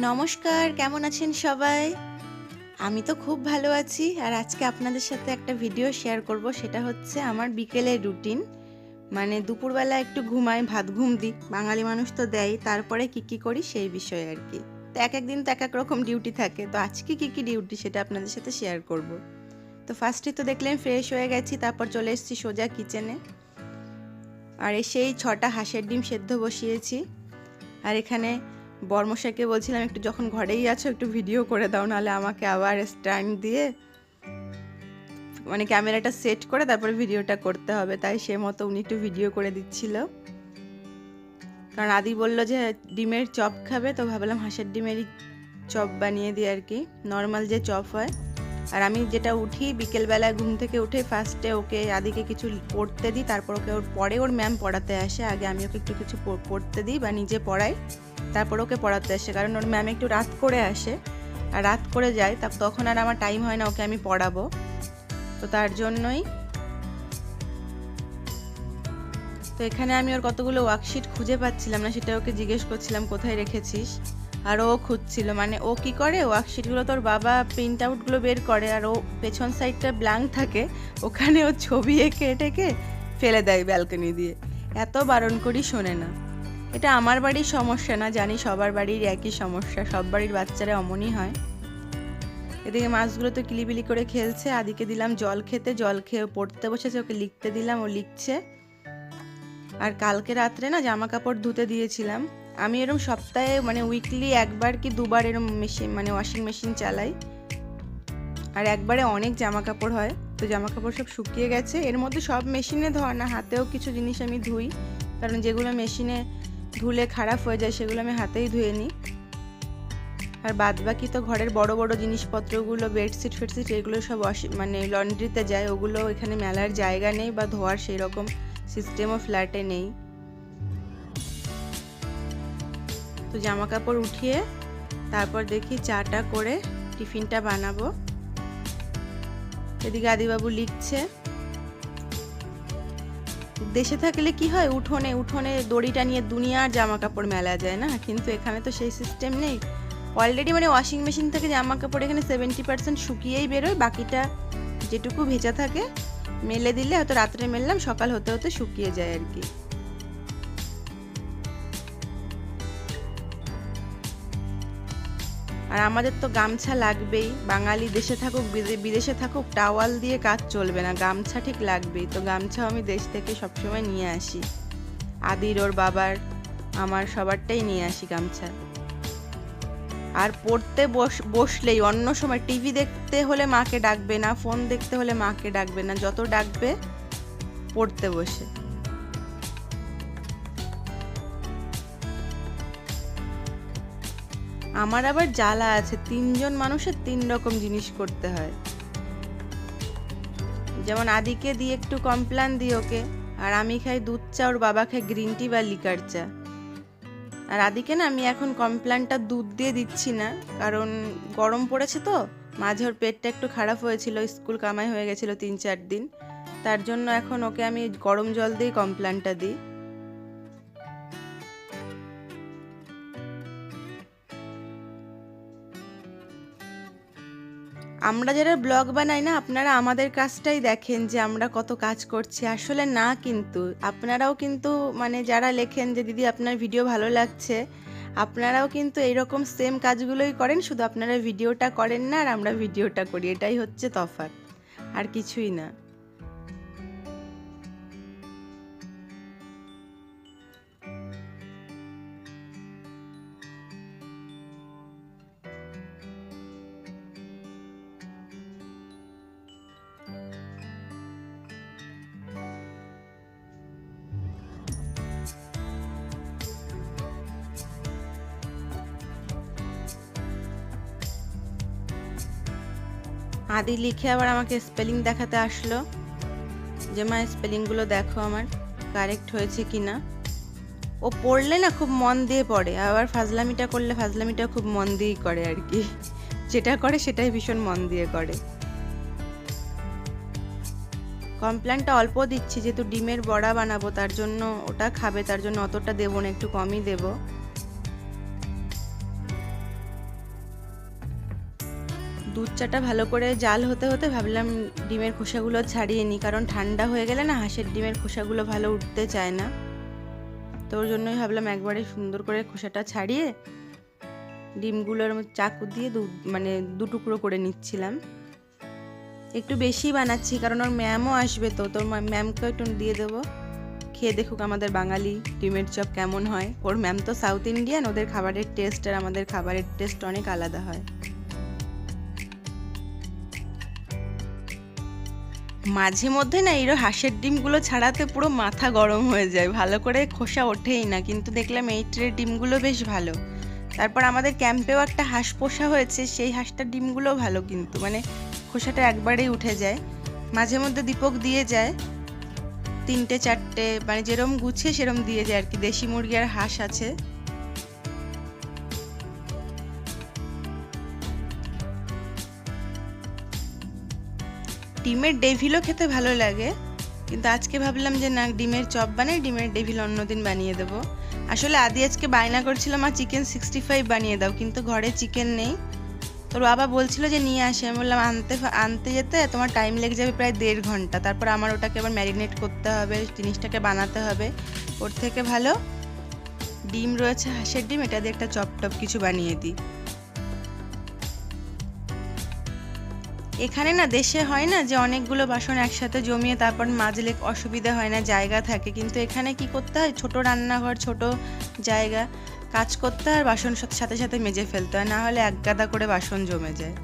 নমস্কার, কেমন আছেন সবাই? আমি তো খুব ভালো আছি আর আজকে আপনাদের সাথে একটা ভিডিও শেয়ার করব, সেটা হচ্ছে আমার বিকেলের রুটিন মানে দুপুরবেলা একটু ঘুমাই, ভাত ঘুম দিই, বাঙালি মানুষ তো দেয়, তারপরে কি কি করি সেই বিষয়ে আর কি। তো এক এক দিন তো এক এক রকম ডিউটি থাকে, তো আজকে কি কি ডিউটি সেটা আপনাদের সাথে শেয়ার করব। তো ফার্স্টে তো দেখলেন ফ্রেশ হয়ে গেছি, তারপর চলে এসেছি সোজা কিচেনে আর এসেই ছটা হাঁসের ডিম সেদ্ধ বসিয়েছি। আর এখানে বর্মশাকে বলছিলাম, একটু যখন ঘরেই আছো, একটু ভিডিও করে দাও, নাহলে আমাকে আবার স্ট্যান্ড দিয়ে মানে ক্যামেরাটা সেট করে তারপরে ভিডিওটা করতে হবে। তাই সে মতো উনি একটু ভিডিও করে দিচ্ছিল। কারণ আদি বলল যে, ডিমের চপ খাবে। তো ভাবলাম হাঁসের ডিমেরই চপ বানিয়ে দিই আর কি। নর্মাল যে চপ হয়। আর আমি যেটা উঠি বিকেলবেলায় ঘুম থেকে উঠে ফার্স্টে ওকে আদিকে কিছু পড়তে দিই, তারপর ওকে ওর পরে ওর ম্যাম পড়াতে আসে। আগে আমি ওকে একটু কিছু পড়তে দিই বা নিজে পড়াই, তারপর ওকে পড়াতে আসে। কারণ ওর ম্যাম একটু রাত করে আসে। আর রাত করে যায়, তা তখন আর আমার টাইম হয় না ওকে আমি পড়াবো। তো তার জন্যই তো এখানে আমি ওর কতগুলো ওয়ার্কশিট খুঁজে পাচ্ছিলাম না, সেটা ওকে জিজ্ঞেস করছিলাম, কোথায় রেখেছিস? আর ও খুঁজছিল মানে ও কি করে? ওয়ার্কশিটগুলো তোর বাবা প্রিন্ট আউটগুলো বের করে আর ও পেছন সাইডটা ব্ল্যাঙ্ক থাকে, ওখানে ও ছবি এঁকে টেকে ফেলে দেয় ব্যালকনি দিয়ে। এত বারণ করি শোনে না। এটা আমার বাড়ির সমস্যা না, জানি সবার বাড়ির একই সমস্যা, সব বাড়ির বাচ্চারা অমনই হয়। এদিকে মাছগুলো তো কিলিবিলি করে খেলছে, আদিকে দিলাম জল খেতে, জল খেয়ে পড়তে বসেছে, ওকে লিখতে দিলাম, ও লিখছে। আর কালকে রাত্রে না জামা কাপড় ধুতে দিয়েছিলাম। আমি এরকম সপ্তাহে মানে উইকলি একবার কি দুবার এরকম মেশিন মানে ওয়াশিং মেশিন চালাই। আর একবারে অনেক জামা কাপড় হয়, তো জামা কাপড় সব শুকিয়ে গেছে। এর মধ্যে সব মেশিনে ধোয়া না, হাতেও কিছু জিনিস আমি ধুই। কারণ যেগুলো মেশিনে ধুলে খারাপ হয়ে যায়, সেগুলো আমি হাতেই ধুয়ে নিই। আর বাদ বাকি তো ঘরের বড় বড় জিনিসপত্রগুলো বেডশিট ফেডশিট এগুলো সব মানে লন্ড্রিতে যায়। ওগুলো এখানে মেলার জায়গা নেই বা ধোয়ার সেই রকম সিস্টেমও ফ্ল্যাটে নেই। তো জামা কাপড় উঠিয়ে তারপর দেখি চাটা করে টিফিনটা বানাবো। এদিকে আদিবাবু লিখছে, দেশে থাকলে কি হয়? উঠোনে উঠোনে দড়িটা নিয়ে দুনিয়ার জামা কাপড় মেলা যায় না? কিন্তু এখানে তো সেই সিস্টেম নেই। অলরেডি মানে ওয়াশিং মেশিন থেকে জামা কাপড় এখানে সেভেন্টি পার্সেন্ট শুকিয়েই বেরোয়, বাকিটা যেটুকু ভেজা থাকে, মেলে দিলে হয়তো রাত্রে মেললাম, সকাল হতে হতে শুকিয়ে যায় আর কি। আর আমাদের তো গামছা লাগবেই। বাঙালি দেশে থাকুক বিদেশে থাকুক, টাওয়াল দিয়ে কাজ চলবে না। গামছা ঠিক লাগবেই। তো গামছাও আমি দেশ থেকে সবসময় নিয়ে আসি। আদির ওর বাবার, আমার সবারটাই নিয়ে আসি গামছা। আর পড়তে বস বসলেই অন্য সময় টিভি দেখতে হলে মাকে ডাকবে না, ফোন দেখতে হলে মাকে ডাকবে না। যত ডাকবে, পড়তে বসে। আমার আবার জ্বালা আছে, তিনজন মানুষের তিন রকম জিনিস করতে হয়। যেমন আদিকে দিয়ে একটু কমপ্লান দিই ওকে, আর আমি খাই দুধ চা, ওর বাবা খায় গ্রিন টি বা লিকার চা। আর আদিকে না, আমি এখন কমপ্লানটা দুধ দিয়ে দিচ্ছি না, কারণ গরম পড়েছে তো, মাঝে ওর পেটটা একটু খারাপ হয়েছিল, স্কুল কামাই হয়ে গেছিল তিন চার দিন। তার জন্য এখন ওকে আমি গরম জল দিয়েই কমপ্লানটা দিই। আমরা যারা ব্লগ বানাই না, আপনারা আমাদের কাজটাই দেখেন যে আমরা কত কাজ করছি। আসলে না কিন্তু। আপনারাও কিন্তু মানে যারা লেখেন যে, দিদি, আপনার ভিডিও ভালো লাগছে। আপনারাও কিন্তু এইরকম সেম কাজগুলোই করেন, শুধু আপনারা ভিডিওটা করেন না, আর আমরা ভিডিওটা করি। এটাই হচ্ছে তফাৎ। আর কিছুই না। আদি লিখে আবার আমাকে স্পেলিং দেখাতে আসলো যে, মা স্পেলিংগুলো দেখো আমার কারেক্ট হয়েছে কি না ও পড়লে না খুব মন দিয়ে পড়ে, আবার ফাজলামিটা করলে ফাজলামিটা খুব মন দিয়েই করে আর কি। যেটা করে সেটাই ভীষণ মন দিয়ে করে। কমপ্ল্যানটা অল্প দিচ্ছি, যেহেতু ডিমের বড়া বানাবো, তার জন্য ওটা খাবে, তার জন্য অতটা দেবো না, একটু কমই দেবো। দুধ চাটা ভালো করে জাল হতে হতে ভাবলাম ডিমের খোসাগুলো ছাড়িয়ে নিই, কারণ ঠান্ডা হয়ে গেলে না হাঁসের ডিমের খোসাগুলো ভালো উঠতে চায় না। তো ওর জন্যই ভাবলাম একবারে সুন্দর করে খোসাটা ছাড়িয়ে ডিমগুলোর চাকু দিয়ে দু মানে দু টুকরো করে নিচ্ছিলাম। একটু বেশি বানাচ্ছি, কারণ ওর ম্যামও আসবে তো তোর ম্যামকেও একটু দিয়ে দেবো। খেয়ে দেখুক আমাদের বাঙালি ডিমের চপ কেমন হয়। ওর ম্যাম তো সাউথ ইন্ডিয়ান, ওদের খাবারের টেস্ট আর আমাদের খাবারের টেস্ট অনেক আলাদা হয়। মাঝে মধ্যে না এরো হাঁসের ডিমগুলো ছাড়াতে পুরো মাথা গরম হয়ে যায়, ভালো করে খোসা ওঠেই না, কিন্তু দেখলাম এই ট্রের ডিমগুলো বেশ ভালো। তারপর আমাদের ক্যাম্পেও একটা হাঁস পোষা হয়েছে, সেই হাঁসটার ডিমগুলো ভালো কিন্তু মানে খোসাটা একবারেই উঠে যায়। মাঝে মধ্যে দীপক দিয়ে যায়, তিনটে, চারটে মানে যেরম গুছিয়ে সেরম দিয়ে যায় আর কি, দেশি মুরগি আর হাঁস আছে। ডিমের ডেভিলও খেতে ভালো লাগে, কিন্তু আজকে ভাবলাম যে না, ডিমের চপ বানাই, ডিমের ডেভিল অন্যদিন বানিয়ে দেবো। আসলে আদি আজকে বায়না করছিল, মা, চিকেন সিক্সটি ফাইভ বানিয়ে দাও, কিন্তু ঘরে চিকেন নেই। তোর বাবা বলছিল যে, নিয়ে আসে। আমি বললাম, আনতে আনতে যেতে তোমার টাইম লেগে যাবে প্রায় দেড় ঘণ্টা। তারপর আমার ওটাকে আবার ম্যারিনেট করতে হবে, জিনিসটাকে বানাতে হবে। ওর থেকে ভালো ডিম রয়েছে, হাঁসের ডিম, এটা দিয়ে একটা চপ টপ কিছু বানিয়ে দিই। এখানে না দেশে হয় না যে অনেকগুলো বাসন একসাথে জমিয়ে তারপর মাজলে অসুবিধা হয় না, জায়গা থাকে। কিন্তু এখানে কি করতে হয়? ছোট রান্নাঘর, ছোট জায়গা, কাজ করতে আর বাসন সাথে সাথে মেজে ফেলতে হয়। না হলে এক গাদা করে বাসন জমে যায়।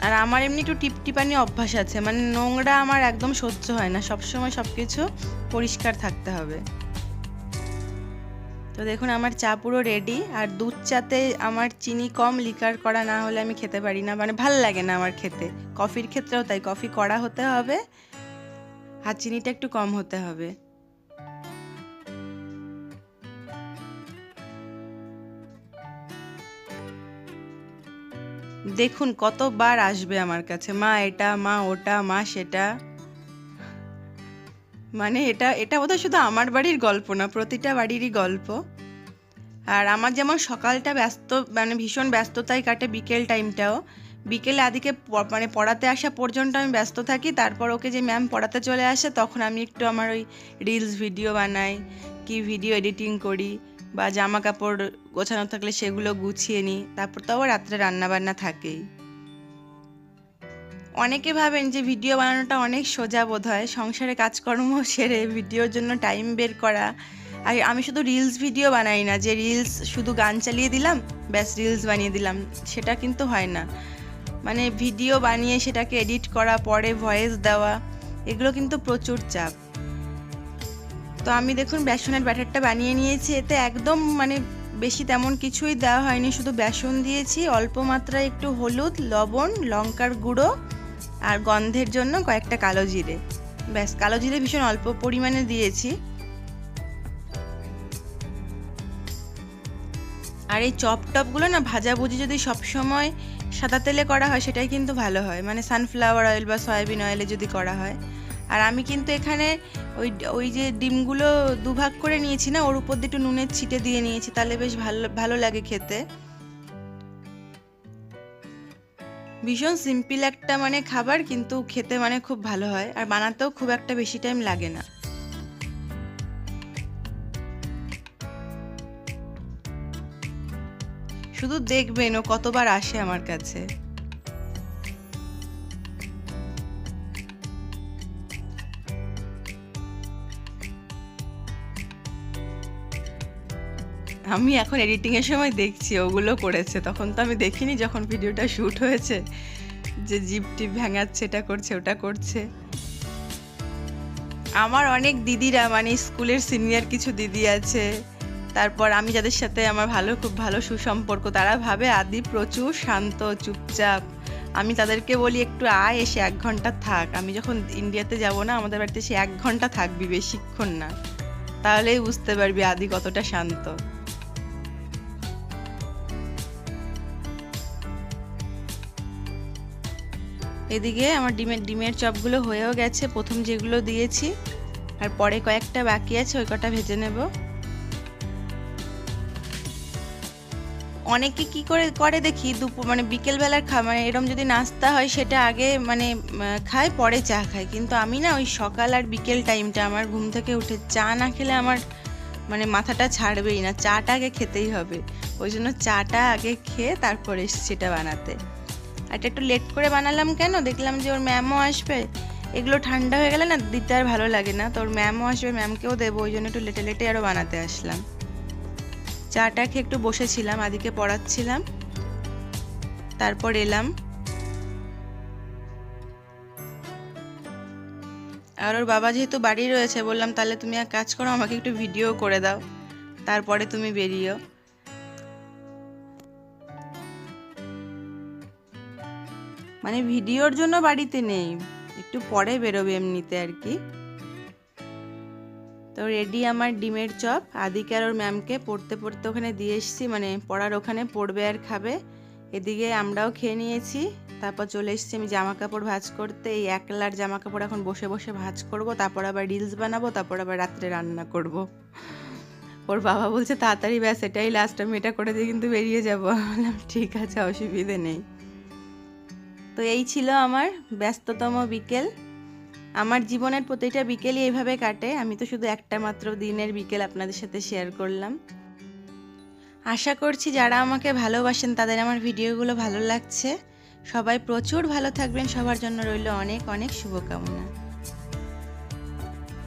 আর আমার এমনি একটু টিপটিপানি অভ্যাস আছে। মানে নোংরা আমার একদম সহ্য হয় না। সবসময় সব কিছু পরিষ্কার থাকতে হবে। তো দেখুন, আমার চা পুরো রেডি আর দুধ চাতে আমার চিনি কম লিকার করা না হলে আমি খেতে পারি না। মানে ভালো লাগে না আমার খেতে। কফির ক্ষেত্রেও তাই, কফি কড়া হতে হবে আর চিনিটা একটু কম হতে হবে। দেখুন, কতবার আসবে আমার কাছে। মা এটা, মা ওটা, মা সেটা। মানে এটা এটা বোধহয় শুধু আমার বাড়ির গল্প না, প্রতিটা বাড়িরই গল্প। আর আমার যেমন সকালটা ব্যস্ত মানে ভীষণ ব্যস্ততায় কাটে বিকেল টাইমটাও। বিকেলে আদিকে মানে পড়াতে আসা পর্যন্ত আমি ব্যস্ত থাকি, তারপর ওকে যে ম্যাম পড়াতে চলে আসে, তখন আমি একটু আমার ওই রিলস ভিডিও বানাই, কি ভিডিও এডিটিং করি, বা জামা কাপড় গোছানো থাকলে সেগুলো গুছিয়ে নিই, তারপর তো আবার রাত্রে রান্নাবান্না থাকেই। অনেকে ভাবেন যে ভিডিও বানানোটা অনেক সোজা বোধ হয় সংসারে কাজকর্ম সেরে ভিডিওর জন্য টাইম বের করা। আর আমি শুধু রিলস ভিডিও বানাই না, যে রিলস শুধু গান চালিয়ে দিলাম, ব্যাস রিলস বানিয়ে দিলাম, সেটা কিন্তু হয় না। মানে ভিডিও বানিয়ে সেটাকে এডিট করা, পরে ভয়েস দেওয়া, এগুলো কিন্তু প্রচুর চাপ। তো আমি দেখুন বেসনের ব্যাটারটা বানিয়ে নিয়েছি, এতে একদম মানে বেশি তেমন কিছুই দেওয়া হয়নি, শুধু বেসন দিয়েছি, অল্প মাত্রায় একটু হলুদ, লবণ, লঙ্কার গুঁড়ো আর গন্ধের জন্য কয়েকটা কালো জিরে। ব্যাস, কালো জিরে ভীষণ অল্প পরিমাণে দিয়েছি। আর এই চপ টপগুলো না ভাজাভুজি যদি সবসময় সাদা তেলে করা হয়, সেটাই কিন্তু ভালো হয়। মানে সানফ্লাওয়ার অয়েল বা সয়াবিন অয়েলে যদি করা হয়। আর আমি কিন্তু এখানে ওই ওই যে ডিমগুলো দুভাগ করে নিয়েছি না, ওর উপর দিয়ে একটু নুনের ছিটে দিয়ে নিয়েছি, তাহলে বেশ ভালো ভালো লাগে খেতে। ভীষণ সিম্পল একটা মানে খাবার, কিন্তু খেতে মানে খুব ভালো হয়। আর বানাতেও খুব একটা বেশি টাইম লাগে না। শুধু দেখবেন ও কতবার আসে আমার কাছে। আমি এখন এডিটিংয়ের সময় দেখছি, ওগুলো করেছে। তখন তো আমি দেখিনি যখন ভিডিওটা শ্যুট হয়েছে যে জিপ টিপ ভেঙাচ্ছে, এটা করছে, ওটা করছে। আমার অনেক দিদিরা মানে স্কুলের সিনিয়র কিছু দিদি আছে। তারপর আমি যাদের সাথে আমার ভালো, খুব ভালো সুসম্পর্ক, তারা ভাবে আদি প্রচুর শান্ত, চুপচাপ। আমি তাদেরকে বলি, একটু আয়, এসে এক ঘণ্টা থাক। আমি যখন ইন্ডিয়াতে যাব না, আমাদের বাড়িতে সে এক ঘণ্টা থাকবি, বেশিক্ষণ না। তাহলেই বুঝতে পারবি আদি কতটা শান্ত। এদিকে আমার ডিমের ডিমের চপগুলো হয়েও গেছে। প্রথম যেগুলো দিয়েছি, আর পরে কয়েকটা বাকি আছে, ওই কটা ভেজে নেব। অনেকে কি করে করে দেখি, দুপুর মানে বিকেলবেলার খা মানে এরম যদি নাস্তা হয়, সেটা আগে মানে খায়, পরে চা খায়। কিন্তু আমি না, ওই সকাল আর বিকেল টাইমটা আমার ঘুম থেকে উঠে চা না খেলে আমার মানে মাথাটা ছাড়বেই না। চাটা আগে খেতেই হবে। ওই জন্য চাটা আগে খেয়ে তারপরে সেটা বানাতে। এটা একটু লেট করে বানালাম কেন? দেখলাম যে ওর ম্যামও আসবে। এগুলো ঠান্ডা হয়ে গেলে না দিতে আর ভালো লাগে না। তো ওর ম্যামও আসবে ম্যামকেও দেবো, ওই জন্য একটু লেটে লেটে আরও বানাতে আসলাম। চাটা খেয়ে একটু বসেছিলাম, আদিকে পড়াচ্ছিলাম। তারপর এলাম। আর ওর বাবা যেহেতু বাড়ি রয়েছে, বললাম তাহলে তুমি এক কাজ করো, আমাকে একটু ভিডিও করে দাও। তারপরে তুমি বেরিও মানে ভিডিওর জন্য বাড়িতে নেই। একটু পরে বেরোবে এমনিতে আর কি। তো রেডি আমার ডিমের চপ। আদিকে আর ওর ম্যামকে পড়তে পড়তে ওখানে দিয়ে এসেছি। মানে পড়ার ওখানে পড়বে আর খাবে। এদিকে আমরাও খেয়ে নিয়েছি। তারপর চলে এসেছি আমি জামা কাপড় ভাঁজ করতে। এই একলার জামা কাপড় এখন বসে বসে ভাজ করব। তারপর আবার রিলস বানাবো। তারপর আবার রাত্রে রান্না করব। ওর বাবা বলছে, তাড়াতাড়ি ব্যাস, এটাই লাস্ট আমি এটা করে দিয়ে কিন্তু বেরিয়ে যাব। বললাম, ঠিক আছে, অসুবিধে নেই। তো এই ছিল আমার ব্যস্ততম বিকেল। আমার জীবনের প্রতিটা বিকেলই এইভাবে কাটে। আমি তো শুধু একটা মাত্র দিনের বিকেল আপনাদের সাথে শেয়ার করলাম। আশা করছি যারা আমাকে ভালোবাসেন, তাদের আমার ভিডিওগুলো ভালো লাগছে। সবাই প্রচুর ভালো থাকবেন। সবার জন্য রইল অনেক অনেক শুভকামনা।